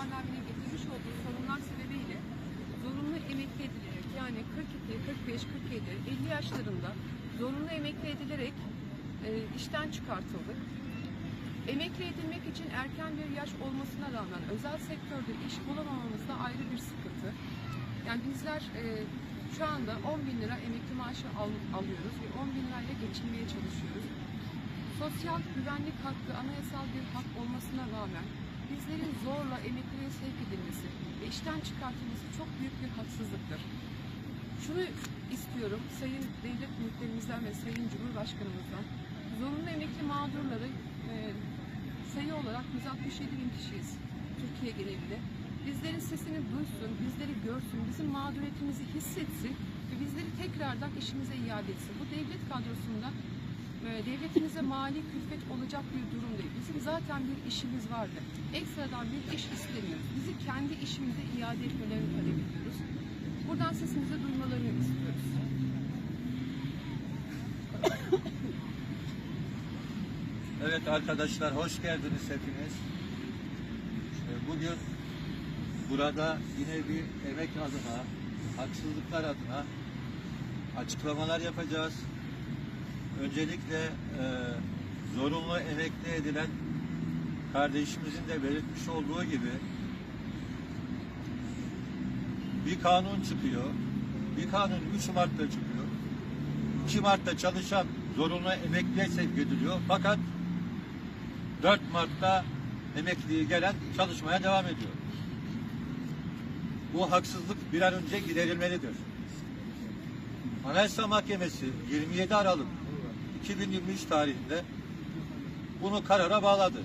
kararnamenin getirmiş olduğu sorunlar sebebiyle zorunlu emekli edilerek yani 42, 45, 47, 50 yaşlarında zorunlu emekli edilerek e, işten çıkartıldık. Emekli edilmek için erken bir yaş olmasına rağmen özel sektörde iş bulamamamız da ayrı bir sıkıntı. Yani bizler e, şu anda 10 bin lira emekli maaşı al- alıyoruz ve 10 bin lirayla geçinmeye çalışıyoruz. Sosyal güvenlik hakkı anayasal bir hak olmasına rağmen bizlerin zorla emekliye sevk edilmesi ve işten çıkartılması çok büyük bir haksızlıktır. Şunu istiyorum sayın devlet büyüklerimizden ve sayın cumhurbaşkanımızdan zorunlu emekli mağdurları e, sayı olarak 167 bin kişiyiz Türkiye genelinde. Bizlerin sesini duysun, bizleri görsün, bizim mağduriyetimizi hissetsin ve bizleri tekrardan işimize iade etsin. Bu devlet kadrosunda devletimize mali külfet olacak bir durum değil. Bizim zaten bir işimiz vardı. Ekstradan bir iş istemiyoruz. Bizi kendi işimize iade etmelerini talep ediyoruz. Buradan sesimizi duymalarını istiyoruz. Evet arkadaşlar hoş geldiniz hepiniz. İşte bugün burada yine bir emek adına, haksızlıklar adına açıklamalar yapacağız. Öncelikle e, zorunlu emekli edilen kardeşimizin de belirtmiş olduğu gibi bir kanun çıkıyor. Bir kanun 3 Mart'ta çıkıyor. 2 Mart'ta çalışan zorunlu emekliye sevk ediliyor. Fakat 4 Mart'ta emekliye gelen çalışmaya devam ediyor. Bu haksızlık bir an önce giderilmelidir. Anayasa Mahkemesi 27 Aralık 2023 tarihinde bunu karara bağladı.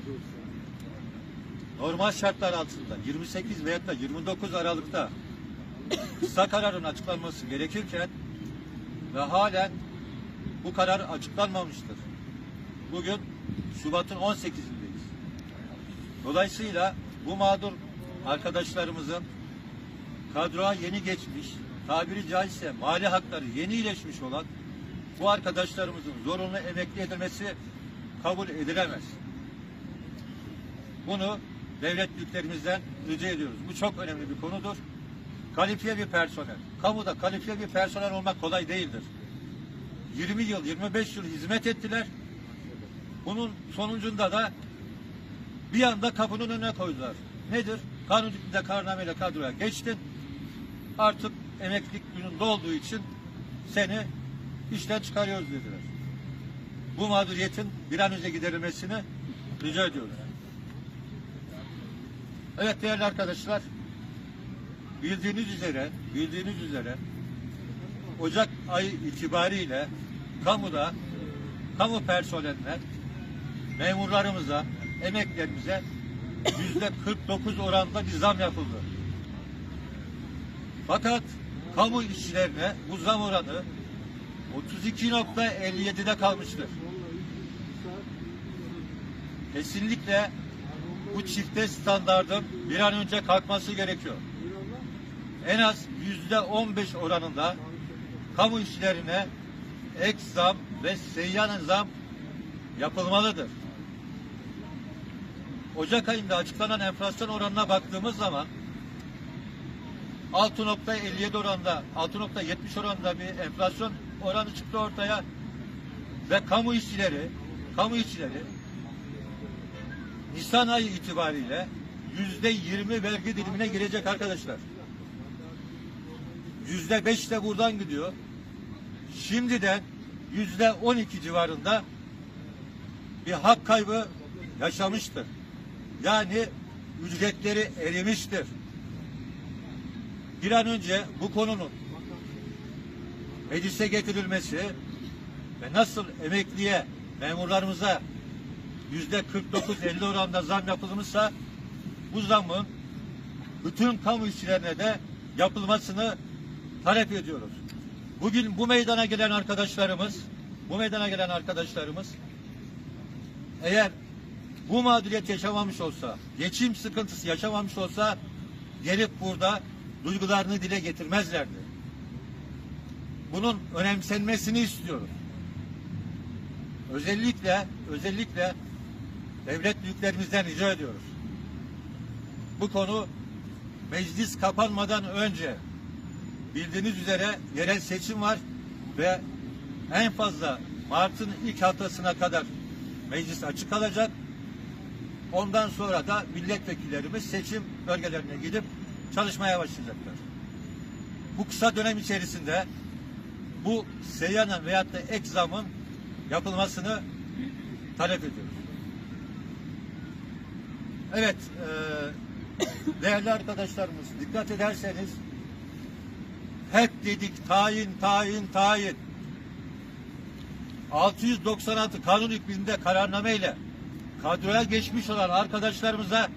Normal şartlar altında 28 veya da 29 Aralık'ta kısa kararın açıklanması gerekirken ve halen bu karar açıklanmamıştır. Bugün Şubat'ın 18'indeyiz. Dolayısıyla bu mağdur arkadaşlarımızın kadroya yeni geçmiş, tabiri caizse mali hakları yeni iyileşmiş olan bu arkadaşlarımızın zorunlu emekli edilmesi kabul edilemez. Bunu devlet büyüklerimizden rica ediyoruz. Bu çok önemli bir konudur. Kalifiye bir personel. Kamuda kalifiye bir personel olmak kolay değildir. 20 yıl, 25 yıl hizmet ettiler. Bunun sonucunda da bir anda kapının önüne koydular. Nedir? Kanun hükmünde kararnameyle kadroya geçtin. Artık emeklilik günün dolduğu için seni işten çıkarıyoruz dediler. Bu mağduriyetin bir an önce giderilmesini rica ediyoruz. Evet değerli arkadaşlar, bildiğiniz üzere, bildiğiniz üzere Ocak ayı itibariyle kamuda kamu personeline memurlarımıza, emeklerimize yüzde 49 oranda bir zam yapıldı. Fakat kamu işçilerine bu zam oranı 32.57'de kalmıştır. Kesinlikle bu çifte standardın bir an önce kalkması gerekiyor. En az yüzde 15 oranında kamu işçilerine ek zam ve seyyan zam yapılmalıdır. Ocak ayında açıklanan enflasyon oranına baktığımız zaman 6.57 oranda 6.70 oranda bir enflasyon oranı çıktı ortaya ve kamu işçileri kamu işçileri Nisan ayı itibariyle yüzde 20 vergi dilimine girecek arkadaşlar. Yüzde 5 de buradan gidiyor. Şimdiden yüzde 12 civarında bir hak kaybı yaşamıştır. Yani ücretleri erimiştir. Bir an önce bu konunun meclise getirilmesi ve nasıl emekliye, memurlarımıza yüzde 49-50 oranda zam yapılmışsa bu zamın bütün kamu işçilerine de yapılmasını talep ediyoruz. Bugün bu meydana gelen arkadaşlarımız, bu meydana gelen arkadaşlarımız eğer bu mağduriyet yaşamamış olsa, geçim sıkıntısı yaşamamış olsa gelip burada duygularını dile getirmezlerdi. Bunun önemsenmesini istiyoruz. Özellikle özellikle devlet büyüklerimizden rica ediyoruz. bu konu meclis kapanmadan önce bildiğiniz üzere yerel seçim var ve en fazla Mart'ın ilk haftasına kadar meclis açık kalacak. Ondan sonra da milletvekillerimiz seçim bölgelerine gidip çalışmaya başlayacaklar. Bu kısa dönem içerisinde bu seyyanın veyahut da ek yapılmasını talep ediyoruz. Evet, e, değerli arkadaşlarımız dikkat ederseniz hep dedik tayin, tayin, tayin. 696 kanun hükmünde kararnameyle kadroya geçmiş olan arkadaşlarımıza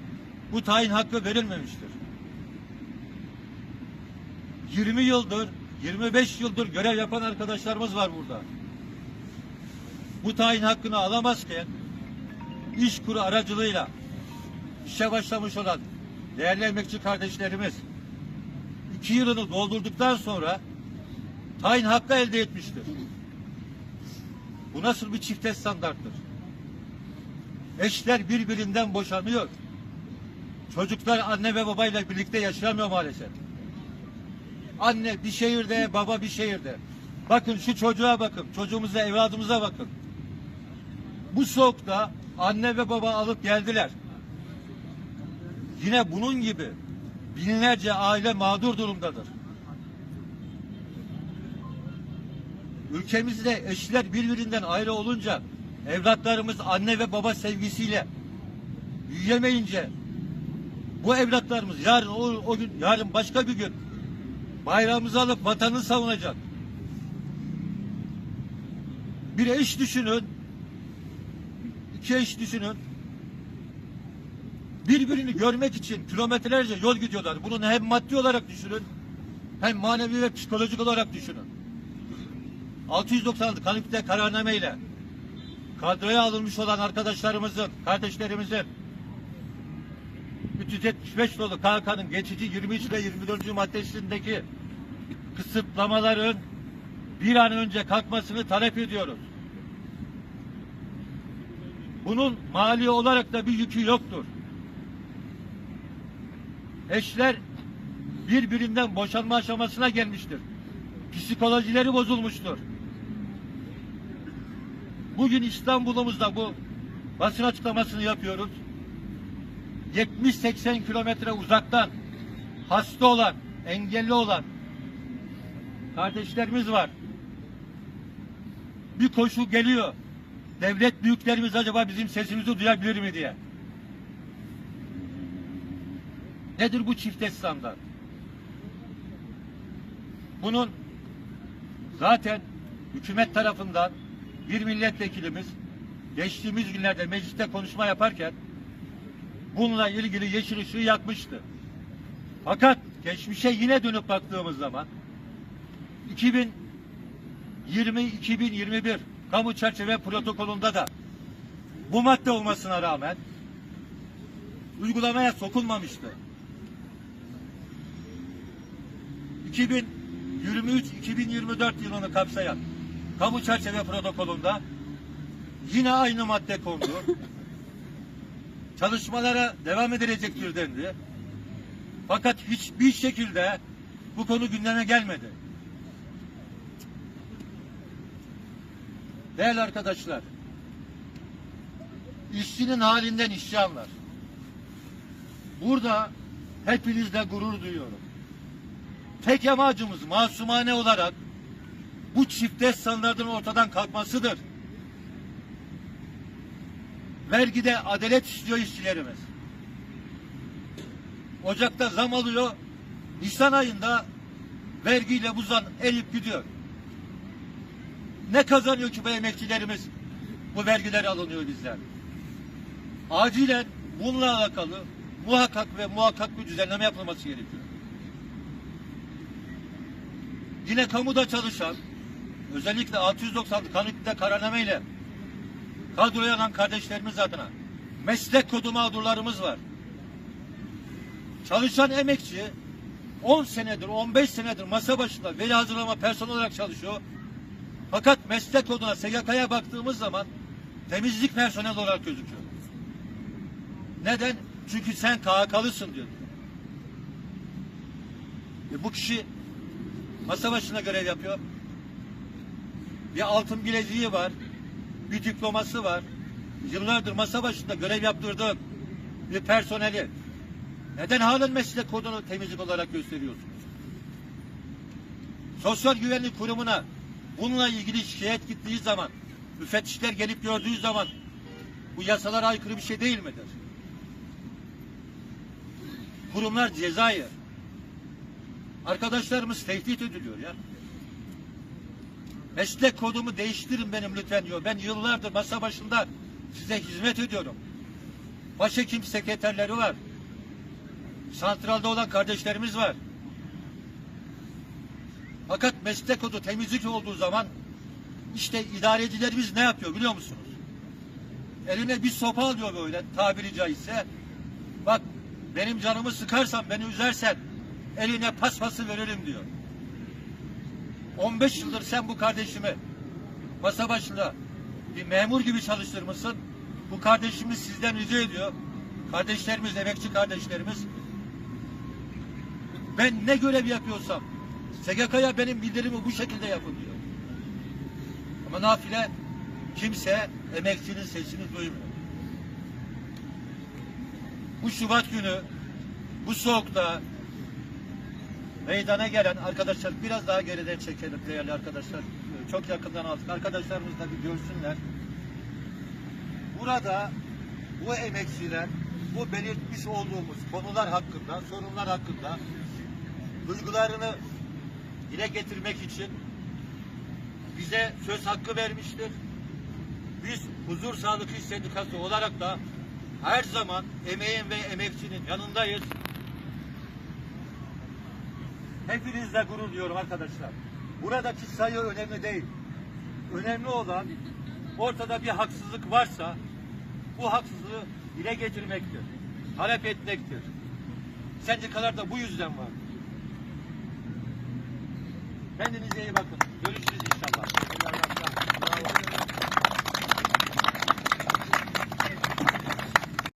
bu tayin hakkı verilmemiştir. 20 yıldır, 25 yıldır görev yapan arkadaşlarımız var burada. Bu tayin hakkını alamazken iş kuru aracılığıyla işe başlamış olan değerli emekçi kardeşlerimiz iki yılını doldurduktan sonra tayin hakkı elde etmiştir. Bu nasıl bir çifte standarttır? Eşler birbirinden boşanıyor. Çocuklar anne ve babayla birlikte yaşayamıyor maalesef. Anne bir şehirde, baba bir şehirde. Bakın şu çocuğa bakın, çocuğumuza, evladımıza bakın. Bu soğukta anne ve baba alıp geldiler. Yine bunun gibi binlerce aile mağdur durumdadır. Ülkemizde eşler birbirinden ayrı olunca evlatlarımız anne ve baba sevgisiyle büyüyemeyince bu evlatlarımız yarın o, o gün yarın başka bir gün bayrağımızı alıp vatanını savunacak. Bir eş düşünün. iki eş düşünün. Birbirini görmek için kilometrelerce yol gidiyorlar. Bunun hem maddi olarak düşünün hem manevi ve psikolojik olarak düşünün. 696 kanunde kararnameyle kadroya alınmış olan arkadaşlarımızın, kardeşlerimizin 375 dolu KK'nın geçici 23 ve 24. maddesindeki kısıtlamaların bir an önce kalkmasını talep ediyoruz. Bunun mali olarak da bir yükü yoktur. Eşler birbirinden boşanma aşamasına gelmiştir. Psikolojileri bozulmuştur. Bugün İstanbul'umuzda bu basın açıklamasını yapıyoruz. 70-80 kilometre uzaktan hasta olan, engelli olan kardeşlerimiz var. Bir koşu geliyor. Devlet büyüklerimiz acaba bizim sesimizi duyabilir mi diye. Nedir bu çifte standart? Bunun zaten hükümet tarafından bir milletvekilimiz geçtiğimiz günlerde mecliste konuşma yaparken bununla ilgili yeşil ışığı yakmıştı. Fakat geçmişe yine dönüp baktığımız zaman 2020-2021 kamu çerçeve protokolünde da bu madde olmasına rağmen uygulamaya sokulmamıştı. 2023-2024 yılını kapsayan kamu çerçeve protokolünde yine aynı madde kondu. Çalışmalara devam edilecektir dendi. Fakat hiçbir şekilde bu konu gündeme gelmedi. Değerli arkadaşlar, işçinin halinden işçi. Burada hepinizle gurur duyuyorum. Tek amacımız masumane olarak bu çifte standartın ortadan kalkmasıdır. Vergide adalet istiyor işçilerimiz. Ocakta zam alıyor. Nisan ayında vergiyle bu zam eriyip gidiyor. Ne kazanıyor ki bu emekçilerimiz? Bu vergiler alınıyor bizden. Acilen bununla alakalı muhakkak ve muhakkak bir düzenleme yapılması gerekiyor. Yine kamuda çalışan özellikle 696 kanununda kararnameyle kadroya alan kardeşlerimiz adına meslek kodu mağdurlarımız var. Çalışan emekçi 10 senedir, 15 senedir masa başında veri hazırlama personel olarak çalışıyor. Fakat meslek koduna, SGK'ya baktığımız zaman temizlik personel olarak gözüküyor. Neden? Çünkü sen KHK'lısın diyor. E bu kişi masa başına görev yapıyor. Bir altın bileziği var. Bir diploması var. Yıllardır masa başında görev yaptırdığım bir personeli neden halen meslek kodunu temizlik olarak gösteriyorsunuz? Sosyal Güvenlik Kurumu'na bununla ilgili şikayet gittiği zaman, müfettişler gelip gördüğü zaman bu yasalara aykırı bir şey değil midir? Kurumlar ceza yer. Arkadaşlarımız tehdit ediliyor ya. Meslek kodumu değiştirin benim lütfen diyor. Ben yıllardır masa başında size hizmet ediyorum. Başhekim sekreterleri var. Santralde olan kardeşlerimiz var. Fakat meslek kodu temizlik olduğu zaman işte idarecilerimiz ne yapıyor biliyor musunuz? Eline bir sopa alıyor böyle tabiri caizse. Bak benim canımı sıkarsan beni üzersen eline paspası veririm diyor. 15 yıldır sen bu kardeşimi masa başında bir memur gibi çalıştırmışsın. Bu kardeşimiz sizden rica ediyor. Kardeşlerimiz, emekçi kardeşlerimiz. Ben ne görev yapıyorsam SGK'ya benim bildirimi bu şekilde yapın diyor. Ama nafile kimse emekçinin sesini duymuyor. Bu Şubat günü bu soğukta meydana gelen arkadaşlar biraz daha geriden çekelim değerli arkadaşlar. Çok yakından aldık. Arkadaşlarımız da bir görsünler. Burada bu emekçiler bu belirtmiş olduğumuz konular hakkında, sorunlar hakkında duygularını dile getirmek için bize söz hakkı vermiştir. Biz Huzur Sağlık İş Sendikası olarak da her zaman emeğin ve emekçinin yanındayız. Hepinizle gurur duyuyorum arkadaşlar. Buradaki sayı önemli değil. Önemli olan ortada bir haksızlık varsa bu haksızlığı dile getirmektir. Talep etmektir. Sendikalar da bu yüzden var. Kendinize iyi bakın. Görüşürüz inşallah.